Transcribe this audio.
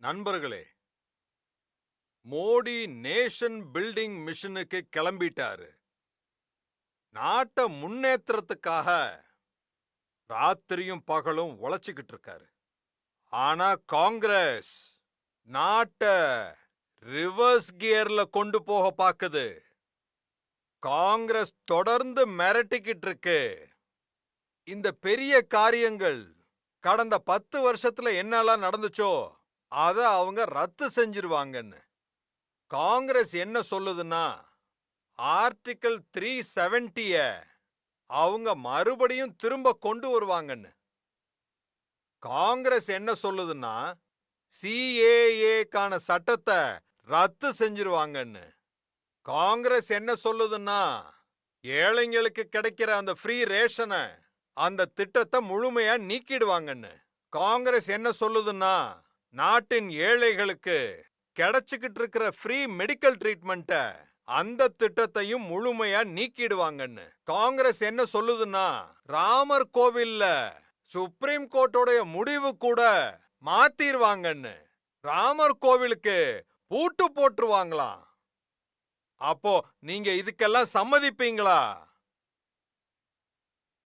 நண்பர்களே Modi nation building மிஷனுக்கு கிளம்பிட்டாரு. நாட்டை முன்னேற்றத்துக்காக ராத்திரியும் பகலும் உழைச்சிக்கிட்டு இருக்காரு. ஆனா காங்கிரஸ் நாட்டை ரிவர்ஸ் கியர்ல கொண்டு போக பாக்குது. காங்கிரஸ் தொடர்ந்து மிரட்டிக்கிட்டு இருக்கு. இந்த பெரிய காரியங்கள் கடந்த பத்து வருஷத்துல என்னெல்லாம் நடந்துச்சோ அத அவங்க ரத்து செஞ்சிருவாங்கன்னு. காங்கிரஸ் என்ன சொல்லுதுன்னா ஆர்டிகிள் த்ரீ செவன்டிய அவங்க மறுபடியும் திரும்ப கொண்டு வருவாங்கன்னு. காங்கிரஸ் என்ன சொல்லுதுன்னா சிஏஏக்கான சட்டத்தை ரத்து செஞ்சிருவாங்கன்னு. காங்கிரஸ் என்ன சொல்லுதுன்னா ஏழைங்களுக்கு கிடைக்கிற அந்த ஃப்ரீ ரேஷனை அந்த திட்டத்தை முழுமையா நீக்கிடுவாங்கன்னு. காங்கிரஸ் என்ன சொல்லுதுன்னா நாட்டின் ஏழைகளுக்கு கிடைச்சுக்கிட்டு இருக்கிற ஃப்ரீ மெடிக்கல் ட்ரீட்மெண்ட்ட அந்த திட்டத்தையும் முழுமையா நீக்கிடுவாங்கன்னு. காங்கிரஸ் என்ன சொல்லுதுன்னா ராமர் கோவில்ல சுப்ரீம் கோர்ட்டோடைய முடிவு கூட மாத்திருவாங்கன்னு. ராமர் கோவிலுக்கு பூட்டு போட்டுருவாங்களாம். அப்போ நீங்க இதுக்கெல்லாம் சம்மதிப்பீங்களா?